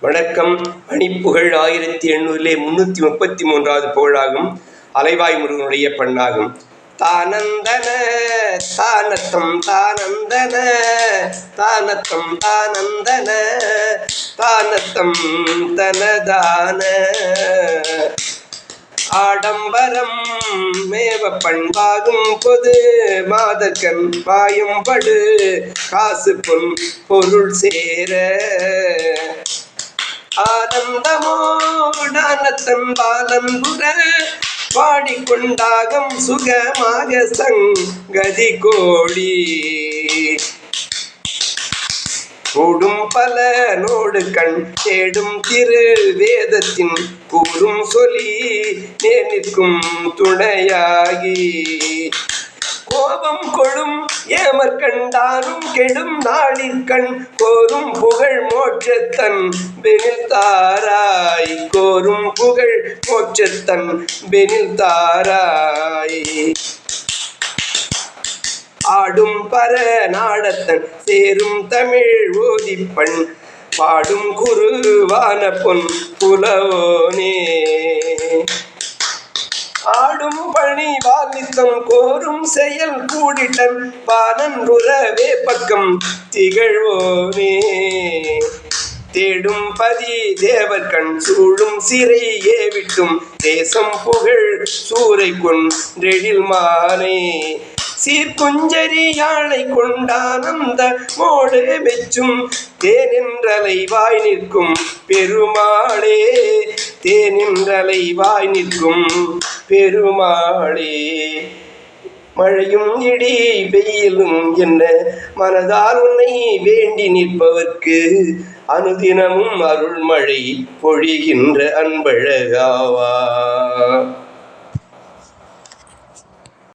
வணக்கம். மணிப்புகழ் ஆயிரத்தி எண்ணூறிலே முன்னூற்றி முப்பத்தி மூன்றாவது புகழாகும். அலைவாய் முருகனுடைய பெண்ணாகும். தானந்தன தானத்தம் தானந்தன தானத்தம் தானந்தன தானத்தம் தனதான. ஆடம்பரம் மேவ பண்பாகும் பொது மாதக்கன் பாயும் படு காசு பொன் பொருள் சேர. ஆனந்தமோடானத்தன் பாலன்புற பாடிக்கொண்டாகம் சுகமாக சங்கதி கோழி கூடும் பல நோடு கண் தேடும் திரு வேதத்தின் கூறும் சொல்லி நேர்நிற்கும் துணையாகி. கோபம் கொடும் ஏமர் கண்டாரும் கெடும் நாளிற்கண் கோரும் புகழ் மோட்சத்தன் பெனில் தாராய் கோரும் புகழ் மோட்சத்தன் பெனில் தாராய். ஆடும் பர நாடத்தன் சேரும் தமிழ் ஓதிப்பண் பாடும் குருவான பொன் புலவோனே. பணி வாலித்தம் கோரும் செயல் கூடிட்டன் பானன் உறவே பக்கம் திகழ்வோனே. தேடும் பதி தேவர் கண் சூழும் சிறை ஏவிட்டும் தேசம் புகழ் சூரை கொன்றெழில் மானே. சீர்குஞ்சரி யாழை கொண்டானந்த மோடு மெச்சும் தேனின்றலை வாய் நிற்கும் பெருமாளே. தேனின்றலை வாய் நிற்கும் பெருமாளே மழையும் இடி வெயிலும் என்ன மனதால் உன்னை வேண்டி நிற்பவர்க்கு அனுதினமும் அருள்மழை பொழிகின்ற அன்பழகாவா